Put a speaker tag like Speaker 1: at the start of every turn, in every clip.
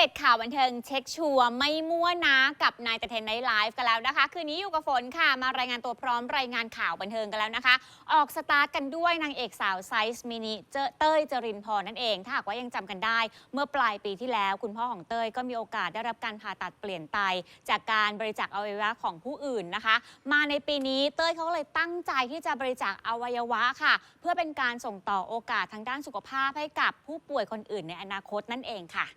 Speaker 1: เดตข่าวบันเทิงเช็คชัวร์ไม่มั่วนะกับนายแต่เทนไนท์ไลฟ์กันแล้วนะคะ คืนนี้อยู่กับฝนค่ะ มารายงานตัวพร้อมรายงานข่าวบันเทิงกันแล้วนะคะ ออกสตาร์ทกันด้วยนางเอกสาวไซส์มินิเจเต้ยจรินพรนั่นเอง ถ้าหากว่ายังจำกันได้ เมื่อปลายปีที่แล้ว คุณพ่อของเต้ยก็มีโอกาสได้รับการผ่าตัดเปลี่ยนไต จากการบริจาคอวัยวะของผู้อื่นนะคะ มาในปีนี้เต้ยเขาเลยตั้งใจที่จะบริจาคอวัยวะค่ะ เพื่อเป็นการส่งต่อโอกาสทางด้านสุขภาพให้กับผู้ป่วยคนอื่นในอนาคตนั่นเองค่ะ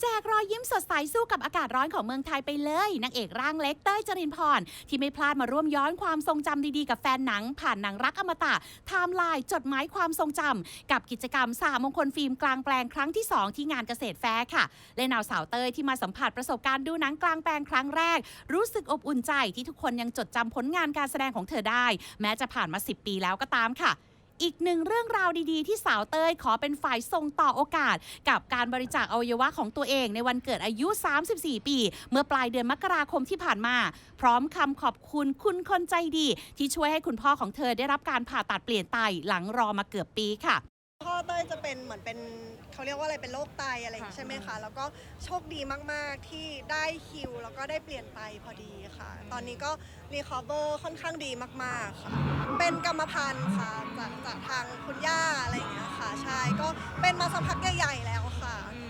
Speaker 2: แจกรอยยิ้มสดใสสู้กับอากาศร้อนของเมืองไทยไปเลยนางเอกร่างเล็กเต้ยจรินพร ที่ไม่พลาดมาร่วมย้อนความทรงจำดีๆ กับแฟนหนัง ผ่านหนังรักอมตะไทม์ไลน์จดหมายความทรงจำกับกิจกรรมสามงคลฟิล์มกลางแปลงครั้งที่ 2 ที่งานเกษตรแฟร์ค่ะและนาวสาวเต้ยที่มาสัมผัสประสบการณ์ดูหนังกลางแปลงครั้งแรก รู้สึกอบอุ่นใจที่ทุกคนยังจดจำผลงานการแสดงของเธอได้ แม้จะผ่านมา 10 ปีแล้วก็ตามค่ะ อีกหนึ่งเรื่องราวดีๆ ที่สาวเต้ยขอเป็นฝ่ายส่งต่อโอกาส กับการบริจาคอวัยวะของตัวเองในวันเกิดอายุ 34 ปี เมื่อปลายเดือนมกราคมที่ผ่านมา พร้อมคำขอบคุณคุณคนใจดี ที่ช่วยให้คุณพ่อของเธอได้รับการผ่าตัดเปลี่ยนไตหลังรอมาเกือบปีค่ะ
Speaker 3: พ่อเต้ยจะเป็นเหมือนเป็นเขาเรียกว่าอะไรเป็นโรคไตอะไรอย่างงี้ใช่ไหมคะ แล้วก็โชคดีมากๆที่ได้คิว แล้วก็ได้เปลี่ยนไตพอดีค่ะ ตอนนี้ก็รีคอเวอร์ค่อนข้างดีมากๆค่ะ เป็นกรรมพันธุ์ค่ะจากจากทางคุณย่าอะไรอย่างเงี้ยค่ะ ใช่ก็เป็นมาสักพักใหญ่ๆแล้วค่ะอืม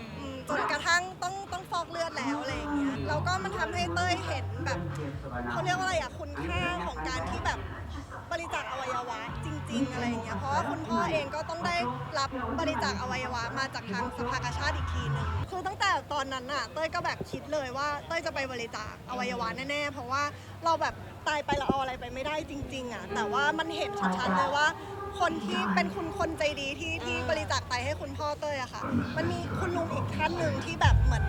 Speaker 3: จนกระทั่งต้องต้องฟอกเลือดแล้วอะไรอย่างเงี้ยแล้วก็มันทำให้เต้ยเห็นแบบเขาเรียกว่าอะไรอะคุณค่าของการที่แบบบริจาคอวัยวะจริง ๆ อะไรอย่างเงี้ยเพราะว่าคุณพ่อเองก็ต้องได้รับบริจาคอวัยวะมาจากทางสภากาชาติอีกทีหนึ่งคือตั้งแต่ตอนนั้นน่ะเต้ยก็แบบคิดเลยว่าเต้ยจะไปบริจาคอวัยวะแน่ๆเพราะว่าเราแบบตายไปเราเอาอะไรไปไม่ได้จริง ๆอะแต่ว่ามันเห็นชัดๆเลยว่า คนที่เป็นคุณคนใจดีที่ที่บริจาคไตให้คุณพ่อเต้ยอะค่ะ มันมีคุณลุงอีกท่านหนึ่งที่แบบเหมือน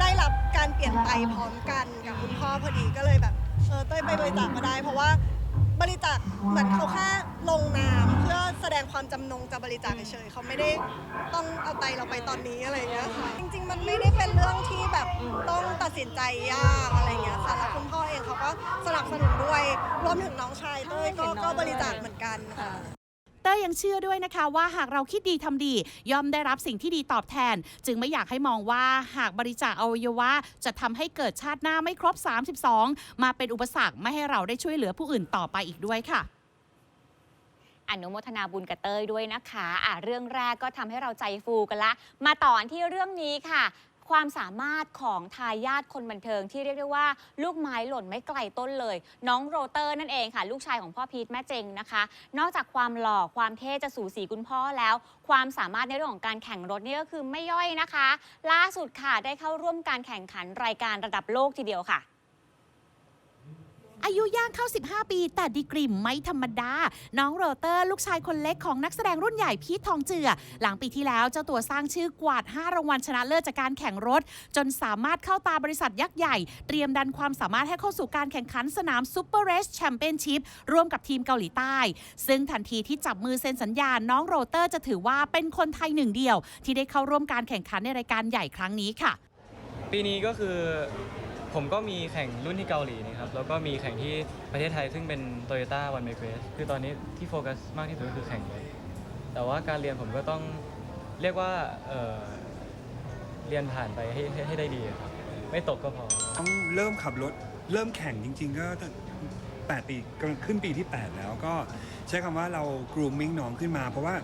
Speaker 3: ได้รับการเปลี่ยนไตพร้อมกันกับคุณพ่อพอดีก็เลยแบบเออเต้ยไปบริจาคก็ได้ เพราะว่าบริจาคเหมือนเขาแค่ลงนามเพื่อแสดงความจำนงจะบริจาคเฉยๆเขาไม่ได้ต้องเอาไตเราไปตอนนี้อะไรเงี้ยค่ะจริง ๆ มันไม่ได้เป็นเรื่องที่แบบต้องตัดสินใจยากอะไรเงี้ยค่ะแล้วคุณพ่อเองเขาก็สนับสนุนด้วยรวมถึงน้องชายเต้ยก็ก็บริจาคเหมือนกันค่ะ
Speaker 2: เต้ยยังเชื่อด้วยนะคะว่าหากเราคิดดีทำดี ย่อมได้รับสิ่งที่ดีตอบแทน จึงไม่อยากให้มองว่าหากบริจาคอวัยวะ จะทำให้เกิดชาติหน้าไม่ครบ 32 มาเป็นอุปสรรคไม่ให้เราได้ช่วยเหลือผู้อื่นต่อไปอีกด้วยค่ะ
Speaker 1: อนุโมทนาบุญกับเต้ยด้วยนะคะ อะเรื่องแรกก็ทำให้เราใจฟูกันละ มาต่อที่เรื่องนี้ค่ะ ความสามารถของทายาทคนบันเทิงที่เรียกได้ว่า ลูกไม้หล่นไม่ไกลต้นเลย น้องโรเตอร์นั่นเองค่ะ ลูกชายของพ่อพีทแม่เจงนะคะ นอกจากความหล่อความเท่จะสูสีคุณพ่อแล้ว ความสามารถในเรื่องของการแข่งรถนี่ก็คือไม่ย่อยนะคะ ล่าสุดค่ะได้เข้าร่วมการแข่งขันรายการระดับโลกทีเดียวค่ะ
Speaker 2: อายุย่างเข้า 15 ปี แต่ดีกรีไม่ธรรมดา น้องโรเตอร์ ลูกชายคนเล็กของนักแสดงรุ่นใหญ่พีททองเจือ หลังปีที่แล้วเจ้าตัวสร้างชื่อกวาด 5 รางวัลชนะเลิศจากการแข่งรถ จนสามารถเข้าตาบริษัทยักษ์ใหญ่ เตรียมดันความสามารถให้เข้าสู่การแข่งขันสนามซูเปอร์เรสแชมเปี้ยนชิพร่วมกับทีมเกาหลีใต้ ซึ่งทันทีที่จับมือเซ็นสัญญาน้องโรเตอร์จะถือว่าเป็นคนไทยหนึ่งเดียว ที่ได้เข้าร่วมการแข่งขันในรายการใหญ่ครั้งนี้ค่ะ
Speaker 4: ปีนี้ก็คือ ผมก็มีแข่งรุ่นที่เกาหลีนะครับ แล้วก็มีแข่งที่ประเทศไทยซึ่งเป็น Toyota One Make Race คือตอนนี้ที่โฟกัสมากที่สุดคือแข่งแต่ว่าการเรียนผมก็ต้องเรียกว่าเอ่อเรียนผ่านไปให้ให้ให้ได้ดีครับ ไม่ตกก็พอ
Speaker 5: ต้องเริ่มขับรถเริ่มแข่งจริง ๆ ก็ตั้ง8ปีกำลังขึ้นปีที่ 8 แล้วก็ใช้คำว่าเรา grooming น้องขึ้นมา เพราะว่า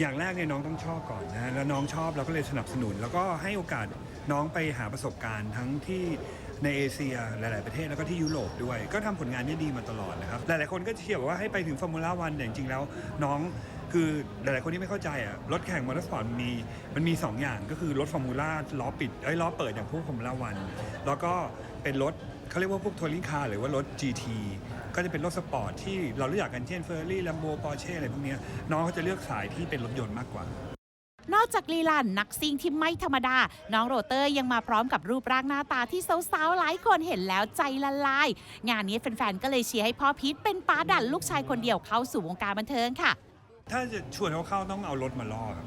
Speaker 5: อย่างแรกเนี่ยน้องต้องชอบก่อนนะแล้วน้องชอบเราก็เลยสนับสนุน แล้วก็ให้โอกาส น้องไปหาประสบการณ์ทั้งที่ในเอเชียหลาย ๆ ประเทศแล้วก็ที่ยุโรปด้วย ก็ทำผลงานได้ดีมาตลอดนะครับ หลาย ๆ คนก็เชียร์บอกว่าให้ไปถึงฟอร์มูล่าวันแต่จริง ๆ แล้วน้องคือหลาย ๆ คนที่ไม่เข้าใจอะรถแข่งมอเตอร์สปอร์ตมีมันมี 2 อย่างก็คือรถฟอร์มูล่าล้อปิดไอ้ล้อเปิดอย่างพวกฟอร์มูล่าวันแล้วก็เป็นรถเขาเรียกว่าพวกทัวริงคาร์หรือว่ารถ GT ก็จะเป็นรถสปอร์ตที่เรารู้จักกันเช่นเฟอร์รี่ลัมโบปอร์เช่อะไรพวกนี้น้องเขาจะเลือกสายที่เป็นรถยนต์มากกว่า
Speaker 2: นอกจากลีลันนักซิ่งที่ไม่ธรรมดา น้องโรเตอร์ยังมาพร้อมกับรูปร่างหน้าตาที่สาวๆหลายคนเห็นแล้วใจละลาย งานนี้แฟนๆก็เลยเชียร์ให้พ่อพีทเป็นป้าดันลูกชายคนเดียวเข้าสู่วงการบันเทิงค่ะ
Speaker 5: ถ้าจะชวนเขาเข้าต้องเอารถมาล่อครับ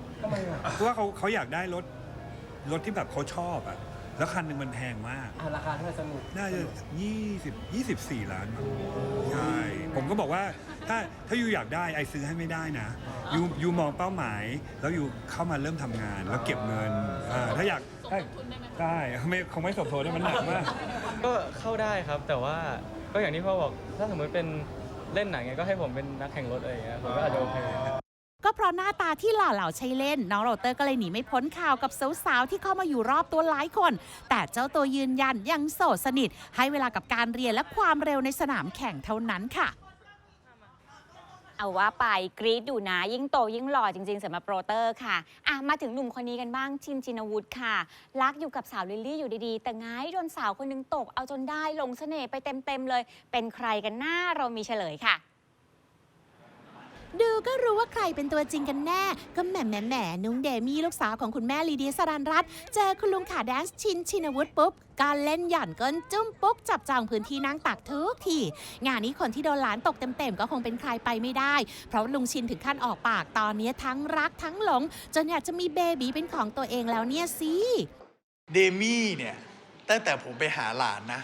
Speaker 5: เพราะว่าเขาเขาอยากได้รถรถที่แบบเขาชอบอะ แล้วคันหนึ่งมันแพงมาก
Speaker 6: อะราคาเท่าไหร่สนุก
Speaker 5: น่าจะ20 24 ล้านมั้งใช่แพผมก็บอกว่าถ้าถ้ายูอยากได้ไอซื้อให้ไม่ได้นะยูยูมองเป้าหมาย แล้วยูเข้ามาเริ่มทำงานแล้วเก็บเงินอ่าถ้าอยากได้ได้ไม่คงไม่สมทบได้มันหนักมาก
Speaker 4: ก็เข้าได้ครับแต่ว่าก็อย่างที่พ่อบอกถ้าสมมติเป็นเล่นหนังไงก็ให้ผมเป็นนักแข่งรถอะไรอย่างเงี้ยผมก็อาจจะโอเค
Speaker 2: ก็เพราะหน้าตาที่หล่อเหลาใช้เล่น น้องโรเตอร์ก็เลยหนีไม่พ้นข่าวกับสาวๆที่เข้ามาอยู่รอบตัวหลายคน แต่เจ้าตัวยืนยันยังโสดสนิท ให้เวลากับการเรียนและความเร็วในสนามแข่งเท่านั้นค่ะ
Speaker 1: เอาว่าไปกรี๊ดดูนะ ยิ่งโตยิ่งหล่อจริง ๆสำหรับโปรเตอร์ค่ะอะ มาถึงหนุ่มคนนี้กันบ้างชินชินวุฒิค่ะ รักอยู่กับสาวลิลลี่อยู่ดีๆ แต่ง่ายโดนสาวคนหนึงตกเอาจนได้ลงเสน่ห์ไปเต็มๆเลย เป็นใครกันหน้าเรามีเฉลยค่ะ
Speaker 2: ดูก็รู้ว่าใครเป็นตัวจริงกันแน่ ก็แหมแหมแหมนุ้งเดมี่ลูกสาวของคุณแม่ลีเดียสรันรัตน์เจอคุณลุงขาแดนซ์ชินชินวุฒิปุ๊บการเล่นหย่อนก้นจุ้มปุ๊บจับจองพื้นที่นั่งตักทุกทีงานนี้คนที่โดนหลานตกเต็มๆก็คงเป็นใครไปไม่ได้ เพราะลุงชินถึงขั้นออกปากตอนนี้ทั้งรักทั้งหลง จนอยากจะมีเบบีเป็นของตัวเองแล้วเนี่ยสิ
Speaker 6: เดมี่เนี่ยตั้งแต่ผมไปหาหลานนะ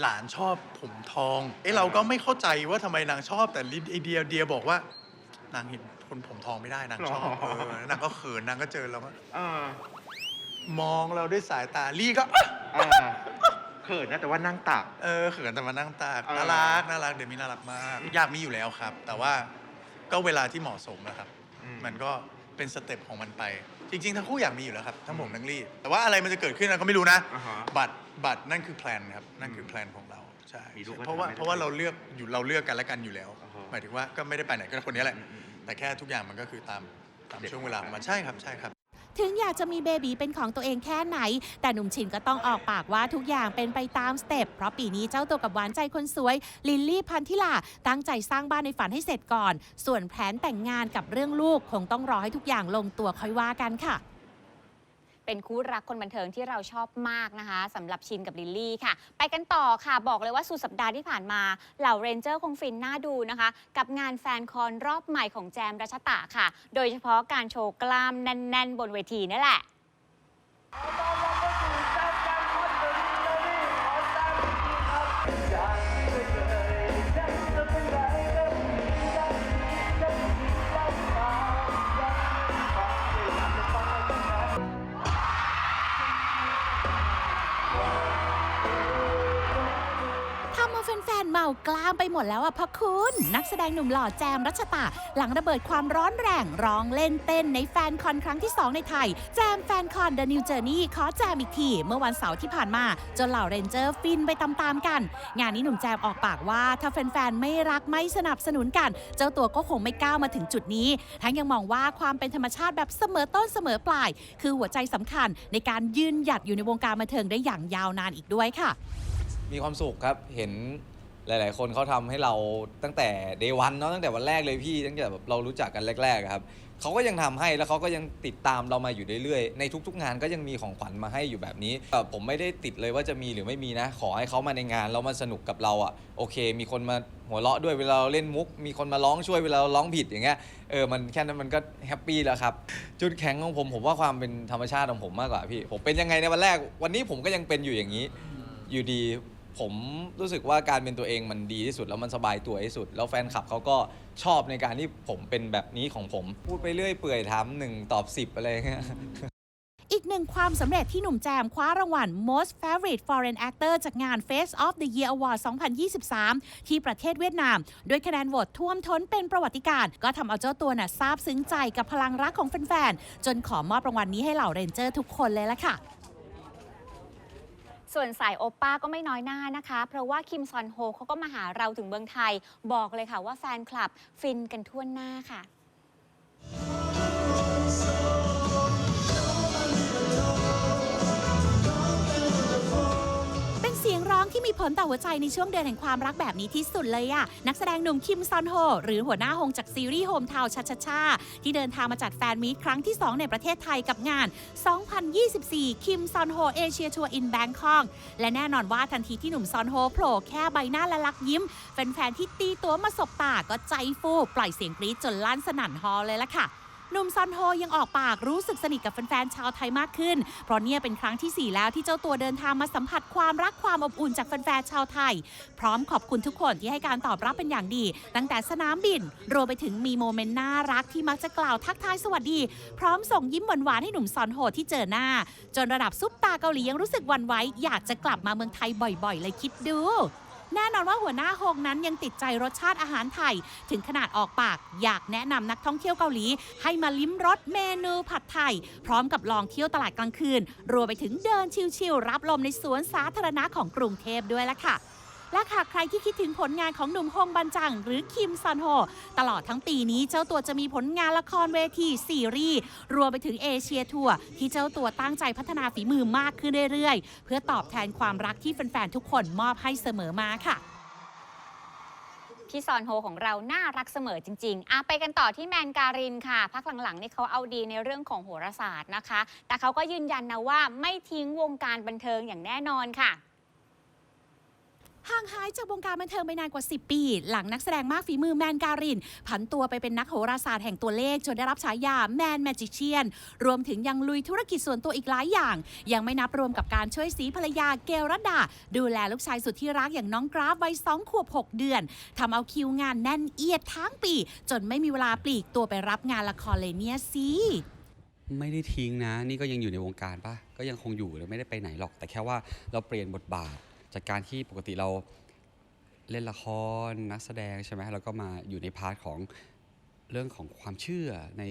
Speaker 6: หลานชอบผมทอง เอ้เราก็ไม่เข้าใจว่าทำไมนางชอบแต่ลิไอเดียเดียบอกว่า นางเห็นคนผมทองไม่ได้นางชอบ
Speaker 7: หรอ
Speaker 6: เออนางก็เขินนางก็เจอเราก็
Speaker 7: เออ
Speaker 6: มองเราด้วยสายตาลี่ก็อ๊ะ
Speaker 7: เออเขินนะแต่ว่านั่งตัก
Speaker 6: เออเขินแต่มานั่งตาก
Speaker 7: เออ
Speaker 6: น่ารักน่ารักเดมี่น่ารักมาก อยากมีอยู่แล้วครับ แต่ว่าก็เวลาที่เหมาะสมนะครับ มันก็ เป็นสเต็ปของมันไป จริง ๆ ทั้งคู่อยากมีอยู่แล้วครับ ทั้งผมทั้งลี่ แต่ว่าอะไรมันจะเกิดขึ้นเราก็ไม่รู้นะ
Speaker 7: อ่าฮะ
Speaker 6: บัตรบัตรนั่นคือแพลนครับ นั่นคือแพลนของเรา ใช่
Speaker 7: มีลูกก็
Speaker 6: เพราะว่า
Speaker 7: ทำไม่ได้
Speaker 6: เพราะว่าเราเลือกอยู่เราเลือกกันและกันอยู่แล้ว
Speaker 7: อ่าฮะ
Speaker 6: หมายถึงว่าก็ไม่ได้ไปไหนก็คนนี้แหละ
Speaker 7: อืมอืมอืม
Speaker 6: แต่แค่ทุกอย่างมันก็คือตามตาม
Speaker 7: เด็ก
Speaker 6: ช่วงเวลาของมันใช่ครับใช่ครับ
Speaker 2: ถึงอยากจะมีเบบีเป็นของตัวเองแค่ไหน แต่หนุ่มชินก็ต้องออกปากว่าทุกอย่างเป็นไปตามสเต็ปเพราะปีนี้เจ้าตัวกับหวานใจคนสวย ลิลลี่พันธิลาตั้งใจสร้างบ้านในฝันให้เสร็จก่อน ส่วนแผนแต่งงานกับเรื่องลูกคงต้องรอให้ทุกอย่างลงตัวค่อยว่ากันค่ะ
Speaker 1: เป็นคู่รักคนบันเทิงที่เราชอบมากนะคะสำหรับชินกับลิลลี่ค่ะ ไปกันต่อค่ะบอกเลยว่าสุดสัปดาห์ที่ผ่านมา เหล่าเรนเจอร์คงฟินน่าดูนะคะ กับงานแฟนคอนรอบใหม่ของแจมรัชตะค่ะ โดยเฉพาะการโชว์กล้ามแน่น ๆ บนเวทีนี่แหละา
Speaker 2: มไปหมดแล้วอะพะคุณ นักแสดงหนุ่มหล่อแจมรัชตา หลังระเบิดความร้อนแรงร้องเล่นเต้นในแฟนคอนครั้งที่ 2 ในไทย แจมแฟนคอน The New Journey ขอแจมอีกที เมื่อวันเสาร์ที่ผ่านมา จนเหล่าเรนเจอร์ฟินไปตามๆกัน งานนี้หนุ่มแจมออกปากว่า ถ้าแฟนๆไม่รักไม่สนับสนุนกัน เจ้าตัวก็คงไม่ก้าวมาถึงจุดนี้ ทั้งยังมองว่าความเป็นธรรมชาติแบบเสมอต้นเสมอปลาย คือหัวใจสำคัญในการยืนหยัดอยู่ในวงการบันเทิงได้อย่างยาวนานอีกด้วยค่ะ
Speaker 8: มีความสุขครับเห็น หลาย ๆ คนเขาทำให้เราตั้งแต่เดวันเนาะตั้งแต่วันแรกเลยพี่ตั้งแต่แบบเรารู้จักกันแรก ๆ ครับเขาก็ยังทำให้แล้วเขาก็ยังติดตามเรามาอยู่เรื่อยๆ ในทุก ๆ งานก็ยังมีของขวัญมาให้อยู่แบบนี้เอ่ผมไม่ได้ติดเลยว่าจะมีหรือไม่มีนะ ขอให้เขามาในงานแล้วมาสนุกกับเราอะโอเค มีคนมาหัวเราะด้วยเวลาเราเล่นมุก มีคนมาร้องช่วยเวลาเราร้องผิดอย่างเงี้ยเออมันแค่นั้นมันก็แฮปปี้แล้วครับจุดแข็งของผมผมว่าความเป็นธรรมชาติของผมมากกว่าพี่ผมเป็นยังไงในวันแรก วันนี้ผมก็ยังเป็นอยู่อย่างนี้ อยู่ดี ผมรู้สึกว่าการเป็นตัวเองมันดีที่สุดแล้วมันสบายตัวที่สุด แล้วแฟนคลับเขาก็ชอบในการที่ผมเป็นแบบนี้ของผม พูดไปเรื่อยเปื่อยถามหนึ่งตอบสิบอะไรเงี้ย
Speaker 2: อีกหนึ่งความสำเร็จที่หนุ่มแจมคว้ารางวัล Most Favorite Foreign Actor จากงาน Face of the Year Award 2023 ที่ประเทศเวียดนามด้วยคะแนนโหวตท่วมท้นเป็นประวัติการ ก็ทำเอาเจ้าตัวน่ะซาบซึ้งใจกับพลังรักของแฟนๆ จนขอมอบรางวัลนี้ให้เหล่าเรนเจอร์ทุกคนเลยละค่ะ
Speaker 1: ส่วนสายโอป้าก็ไม่น้อยหน้านะคะ เพราะว่าคิมซอนโฮเขาก็มาหาเราถึงเมืองไทย บอกเลยค่ะว่าแฟนคลับฟินกันทั่วหน้าค่ะ
Speaker 2: ผลต่อหัวใจในช่วงเดือนแห่งความรักแบบนี้ที่สุดเลยอะนักแสดงหนุ่มคิมซอนโฮหรือหัวหน้าฮงจากซีรีส์โฮมทาวชาชาชาที่เดินทางมาจัดแฟนมีตครั้งที่ 2 ในประเทศไทยกับงาน 2024 คิมซอนโฮเอเชียทัวร์อินแบงคอกและแน่นอนว่าทันทีที่หนุ่มซอนโฮโผล่แค่ใบหน้าและลักยิ้มแฟนๆที่ตีตัวมาสบตาก็ใจฟูปล่อยเสียงกรี๊ดจนลั่นสนั่นฮอลเลยล่ะค่ะ หนุ่มซอนโฮยังออกปากรู้สึกสนิทกับแฟนๆชาวไทยมากขึ้น เพราะเนี่ยเป็นครั้งทีสี่ 4 แล้วที่เจ้าตัวเดินทางมาสัมผัสความรักความอบอุ่นจากแฟนๆชาวไทย พร้อมขอบคุณทุกคนที่ให้การตอบรับเป็นอย่างดี ตั้งแต่สนามบิน รวมไปถึงมีโมเมนต์น่ารักที่มักจะกล่าวทักทายสวัสดี พร้อมส่งยิ้มหวานๆให้หนุ่มซอนโฮที่เจอหน้า จนระดับซุปตาเกาหลียังรู้สึกวันไหวอยากจะกลับมาเมืองไทยบ่อยๆ เลยคิดดู แน่นอนว่าหัวหน้าฮงนั้นยังติดใจรสชาติอาหารไทย ถึงขนาดออกปากอยากแนะนำนักท่องเที่ยวเกาหลี ให้มาลิ้มรสเมนูผัดไทย พร้อมกับลองเที่ยวตลาดกลางคืน รวมไปถึงเดินชิลๆรับลมในสวนสาธารณะของกรุงเทพด้วยล่ะค่ะ และหากใครที่คิดถึงผลงานของหนุ่มฮงบันจัง หรือคิมซอนโฮตลอดทั้งปีนี้เจ้าตัวจะมีผลงานละครเวทีซีรีส์รวมไปถึงเอเชียทัวร์ที่เจ้าตัวตั้งใจพัฒนาฝีมือมากขึ้นเรื่อยๆ เพื่อตอบแทนความรักที่แฟนๆทุกคนมอบให้เสมอมาค่ะ
Speaker 1: พี่ซอนโฮของเราน่ารักเสมอจริงๆอะไปกันต่อที่แมนการินค่ะ พักหลังๆนี่เขาเอาดีในเรื่องของโหราศาสตร์นะคะ แต่เขาก็ยืนยันนะว่าไม่ทิ้งวงการบันเทิงอย่างแน่นอนค่ะ
Speaker 2: ห่างหายจากวงการบันเทิงไปนานกว่า 10 ปี หลังนักแสดงมากฝีมือแมนการิน ผันตัวไปเป็นนักโหราศาสตร์แห่งตัวเลข จนได้รับฉายาแมนแมจิเชียน รวมถึงยังลุยธุรกิจส่วนตัวอีกหลายอย่าง ยังไม่นับรวมกับการช่วยสีภรรยาเกลรดา ดูแลลูกชายสุดที่รักอย่างน้องกราฟวัย2ขวบ 6 เดือนทำเอาคิวงานแน่นเอียดทั้งปี จนไม่มีเวลาปลีกตัวไปรับงานละครเลยเนี่ยสิ
Speaker 9: ไม่ได้ทิ้งนะ นี่ก็ยังอยู่ในวงการปะก็ยังคงอยู่เลยไม่ได้ไปไหนหรอก แต่แค่ว่าเราเปลี่ยนบทบาท จากการที่ปกติเราเล่นละครนักแสดงใช่ไหมแล้วก็มาอยู่ในพาร์ทของเรื่องของความเชื่อใน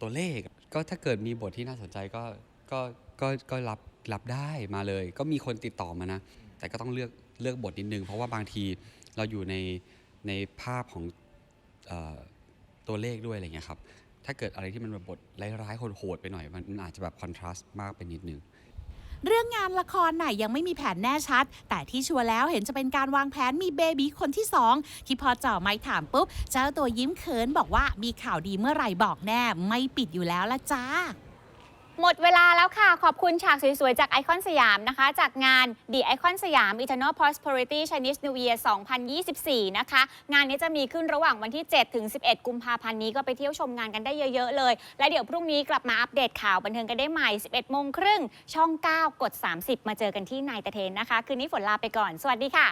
Speaker 9: ตัวเลข ก็ถ้าเกิดมีบทที่น่าสนใจก็ก็ก็ก็รับรับได้มาเลย ก็มีคนติดต่อมานะ แต่ก็ต้องเลือกเลือกบทนิดนึง เพราะว่าบางทีเราอยู่ในในภาพของออตัวเลขด้วยอะไรเงี้ยครับ ถ้าเกิดอะไรที่มันแบบบทร้ายๆโหดๆไปหน่อย มันอาจจะแบบคอนทราสต์มากไปนิดนึง
Speaker 2: เรื่องงานละครไหนยังไม่มีแผนแน่ชัด แต่ที่ชัวร์แล้วเห็นจะเป็นการวางแผนมีเบบีคนที่ 2 ที่พอเจ่อไม้ถามปุ๊บ เจ้าตัวยิ้มเขินบอกว่ามีข่าวดีเมื่อไหร่บอกแน่ ไม่ปิดอยู่แล้วละจ้า
Speaker 1: หมดเวลาแล้วค่ะ ขอบคุณฉากสวย ๆ จากไอคอนสยามนะคะ จากงาน The Icon สยาม Eternal Prosperity Chinese New Year 2024 นะคะ งานนี้จะมีขึ้นระหว่างวันที่ 7 ถึง 11 กุมภาพันธ์นี้ก็ไปเที่ยวชมงานกันได้เยอะ ๆ เลย และเดี๋ยวพรุ่งนี้กลับมาอัปเดตข่าวบันเทิงกันได้ใหม่ 11 โมงครึ่ง ช่อง 9 กด 30 มาเจอกันที่นายตะเทนนะคะ คืนนี้ฝนลาไปก่อน สวัสดีค่ะ